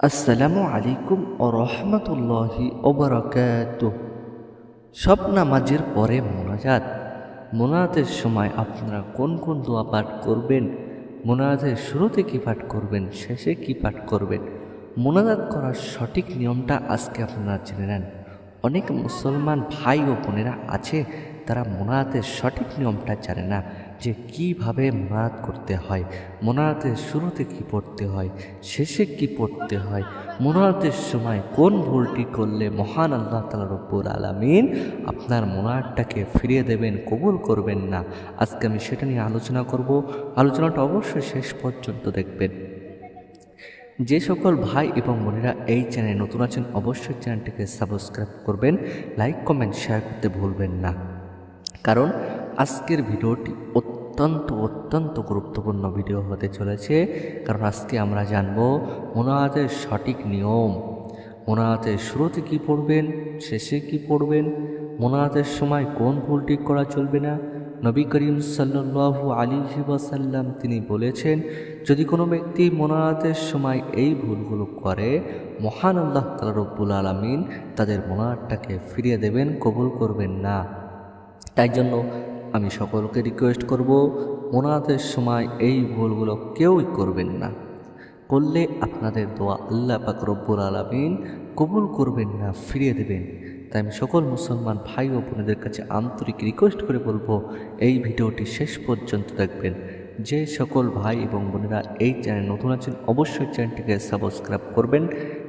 আসসালামু আলাইকুম ও রহমতুল্লাহি ওবরাকাত সব নামাজের পরে মোনাজাত। মোনাজাতের সময় আপনারা কোন কোন দোয়া পাঠ করবেন? মোনাজাতের শুরুতে কী পাঠ করবেন, শেষে কী পাঠ করবেন? মোনাজাত করার সঠিক নিয়মটা আজকে আপনারা জেনে নেন। অনেক মুসলমান ভাই ও বোনেরা আছে, তারা মোনাজাতের সঠিক নিয়মটা জানে না। যে কীভাবে মোনাজাত করতে হয় মোনাজাতের শুরুতে কি পড়তে হয়, শেষে কি পড়তে হয়, মোনাজাতের সময় কোন ভুলটি করলে মহান আল্লাহ তালা রব্বুর আলমিন আপনার মোনাজাতটাকে ফিরিয়ে দেবেন, কবুল করবেন না? আজকে আমি সেটা নিয়ে আলোচনা করব। আলোচনাটা অবশ্যই শেষ পর্যন্ত দেখবেন। যে সকল ভাই এবং বোনেরা এই চ্যানেলে নতুন আছেন, অবশ্যই চ্যানেলটিকে সাবস্ক্রাইব করবেন, লাইক, কমেন্ট, শেয়ার করতে ভুলবেন না। কারণ আজকের ভিডিওটি অত্যন্ত অত্যন্ত গুরুত্বপূর্ণ ভিডিও হতে চলেছে। কারণ আজকে আমরা জানব মোনাজাতের সঠিক নিয়ম। মোনাজাতের শুরুতে কি পড়বেন, শেষে কি পড়বেন, মোনাজাতের সময় কোন ভুলটি করা চলবে না? নবী করিম সাল্লু আলী ওয়াসাল্লাম তিনি বলেছেন, যদি কোনো ব্যক্তি মোনাজাতের সময় এই ভুলগুলো করে, মহান আল্লাহ তালা রব্বুল আলমিন তাদের মোনাজাতটাকে ফিরিয়ে দেবেন, কবুল করবেন না। তাই জন্য আমি সকলকে রিকোয়েস্ট করব মোনাজাতের সময় এই ভুলগুলো কেউই করবেন না। করলে আপনাদের দোয়া আল্লাহ পাক রব্বুল আলমিন কবুল করবেন না, ফিরিয়ে দেবেন। তাই আমি সকল মুসলমান ভাই ও বোনেদের কাছে আন্তরিক রিকোয়েস্ট করে বলব, এই ভিডিওটি শেষ পর্যন্ত দেখবেন। যে সকল ভাই এবং বোনেরা এই চ্যানেল নতুন আছেন, অবশ্যই চ্যানেলটিকে সাবস্ক্রাইব করবেন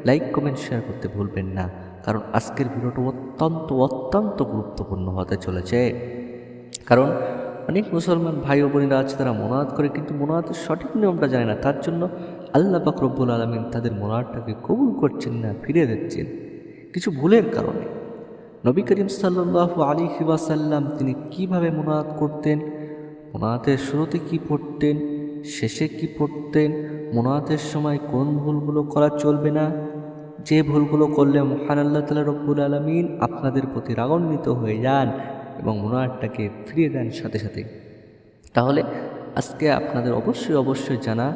লাইক কমেন্ট শেয়ার করতে ভুলবেন না। কারণ আজকের ভিডিওটা অত্যন্ত অত্যন্ত গুরুত্বপূর্ণ হতে চলেছে। কারণ অনেক মুসলমান ভাই ও বোনেরা আছে, তারা মোনাজাত করে, কিন্তু মোনাজাতের সঠিক নিয়মটা জানে না। তার জন্য আল্লাহ পাক রব্বুল আলমিন তাদের মোনাজাতটাকে কবুল করছেন না ফিরে দিচ্ছেন। কিছু ভুলের কারণে। নবী করিম সাল্লাহ আলী ওয়াসাল্লাম তিনি কীভাবে মোনাজাত করতেন, মোনাজাতের শুরুতে কি পড়তেন, শেষে কি পড়তেন, মোনাজাতের সময় কোন ভুলগুলো করা চলবে না, যে ভুলগুলো করলে মহান আল্লাহ তালা রব্বুল আলমিন আপনাদের প্রতি রাগান্বিত হয়ে যান এবং মোনাজাতটাকে ফিরিয়ে দেন সাথে সাথে। তাহলে আজকে আপনাদের অবশ্যই অবশ্যই জানা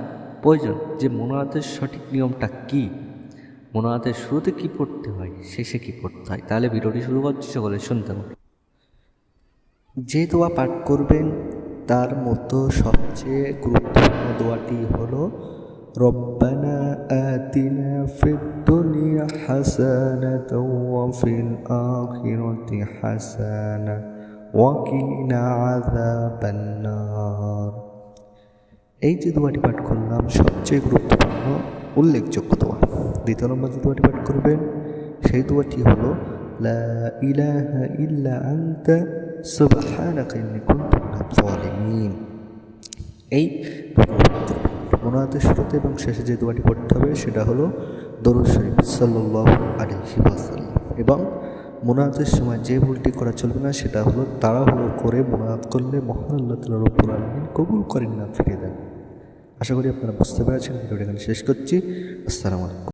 প্রয়োজন যে মোনাজাতের সঠিক নিয়মটা কী? মোনাজাতের শুরুতে কি পড়তে হয়? শেষে কি পড়তে হয়? তাহলে ভিডিওটি শুরু করছি, সকলে শুনতে হবে যে দোয়া পাঠ করবেন, তার মতো সবচেয়ে গুরুত্বপূর্ণ দোয়াটি হলো ربنا آتنا في الدنيا حسنة وفي الآخرة حسنة وقنا عذاب النار এই যে দোয়াটি পাঠ করলাম সবচেয়ে গুরুত্বপূর্ণ উল্লেখযোগ্য দোয়া দ্বিতীয় নম্বর যে দোয়াটি পাঠ করবেন সেই দোয়াটি হলো লা ইলাহা ইল্লা আনতা সুবহানাকা ইন্নী কুনতু মিনাজ জালিমিন এই মোনাজাতের শুরুতে এবং শেষে যে দোয়াটি পড়তে হবে সেটা হলো দরুদ শরীফ সাল্লাহ আলহি ওয়াসাল্লাম। এবং মোনাজাতের সময় যে ভুলটি করা চলবে না সেটা হলো তাড়াহুড়ো করে মোনাজাত করলে মহান আল্লাহ তালা রব্বুল আলমিন কবুল করেন না ফিরে দেন। আশা করি আপনারা বুঝতে পেরেছেন, ভিডিওটি এখানে শেষ করছি। আসসালামু আলাইকুম।